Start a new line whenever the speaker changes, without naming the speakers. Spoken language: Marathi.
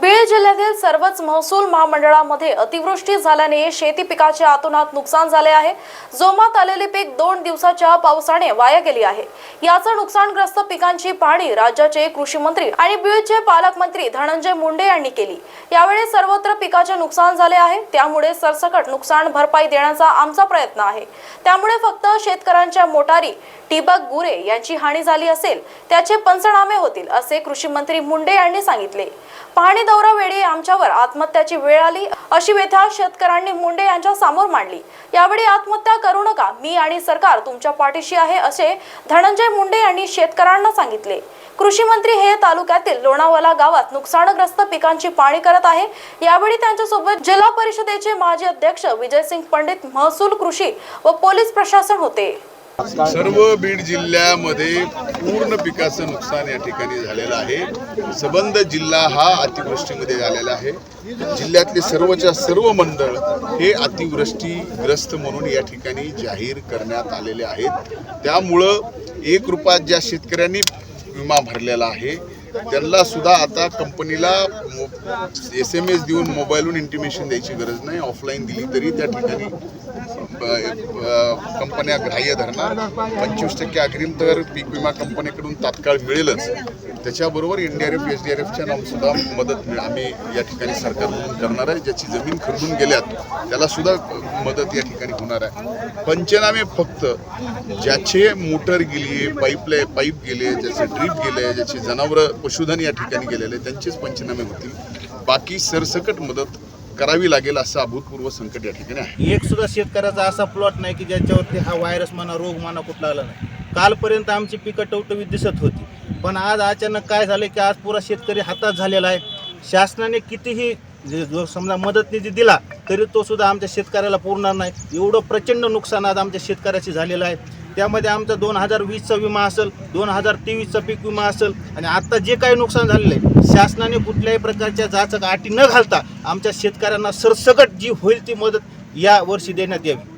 बीड जिल्ह्यातील सर्वच महसूल महामंडळामध्ये अतिवृष्टी झाल्याने शेती पिकाचे आतोनात नुकसान झाले आहे. जोमात आलेले पीक दोन दिवसाच्या पावसाने वाया गेली आहे. याचं नुकसानग्रस्त पिकांची पाहणी राज्याचे कृषी मंत्री आणि बीडचे पालकमंत्री धनंजय मुंडे यांनी केली. यावेळी सर्वत्र पिकाचे नुकसान झाले आहे. त्यामुळे सरसकट नुकसान भरपाई देण्याचा आमचा प्रयत्न आहे. त्यामुळे फक्त शेतकऱ्यांच्या मोटारी टिबक गुरे यांची हानी झाली असेल त्याचे पंचनामे होतील असे कृषी मंत्री मुंडे यांनी सांगितले. पाहणी दौरा वेळी आमच्यावर आत्महत्याची वेळ आली अशी व्यथा शेतकऱ्यांनी मुंडे यांच्या समोर मांडली. यावेळी आत्महत्या करू नका मी आणि सरकार तुमच्या पाठीशी आहे असे धनंजय मुंडे यांनी शेतकऱ्यांना सांगितले. कृषी मंत्री हे तालुक्यातील लोणावाला गावात नुकसानग्रस्त पिकांची पाणी करत आहे. यावेळी त्यांच्यासोबत जिल्हा परिषदेचे माजी अध्यक्ष विजयसिंग पंडित महसूल कृषी व पोलीस प्रशासन होते.
सर्व बीड जिल्ह्यामध्ये पूर्ण पिकाचं नुकसान या ठिकाणी झालेलं आहे. सबंध जिल्हा हा अतिवृष्टीमध्ये झालेला आहे. जिल्ह्यातले सर्वच्या सर्व मंडळ हे अतिवृष्टीग्रस्त म्हणून या ठिकाणी जाहीर करण्यात आलेले आहेत. त्यामुळं एक रुपयात ज्या शेतकऱ्यांनी विमा भरलेला आहे त्यांना सुद्धा आता कंपनीला एस एम एस देऊन मोबाईलहून इंटिमेशन द्यायची गरज नाही. ऑफलाईन दिली तरी त्या ठिकाणी कंपन्या ग्राह्य धरणार. पंचवीस टक्के अग्रिम तर पीक विमा कंपनीकडून तात्काळ मिळेलच. त्याच्याबरोबर N D R F S D R एफच्या सुद्धा मदत आम्ही या ठिकाणी सरकारकडून करणार आहे. ज्याची जमीन खरडून गेल्यात त्याला सुद्धा मदत या ठिकाणी होणार आहे. पंचनामे फक्त ज्याचे मोटर गेली पाईपला पाईप गेले ज्याचे ड्रीप गेले ज्याचे जनावरं पशुधन या ठिकाणी गेलेले त्यांचेच पंचनामे होतील. बाकी सरसकट मदत करावी लागेल असं अभूतपूर्व संकट या ठिकाणी आहे.
एक सुद्धा शेतकऱ्याचा असा प्लॉट नाही की ज्याच्यावरती हा व्हायरस म्हणा रोग म्हणा कुठला आला नाही. कालपर्यंत आमची पिकं टवटवीत दिसत होती. पण आज अचानक काय झालं की आज पुरा शेतकरी हातात झालेला आहे. शासनाने कितीही जे- जो समजा मदत निधी दिला तरी तो सुद्धा आमच्या शेतकऱ्याला पुरणार नाही. एवढं प्रचंड नुकसान आज आमच्या शेतकऱ्याशी झालेलं आहे. त्यामध्ये आमचा दोन हजार वीसचा विमा असेल दोन हजार तेवीसचा पीक विमा असेल आणि आत्ता जे काही नुकसान झालेलं आहे शासनाने कुठल्याही प्रकारच्या जाचक अटी न घालता आमच्या शेतकऱ्यांना सरसकट जी होईल ती मदत या वर्षी देण्यात यावी.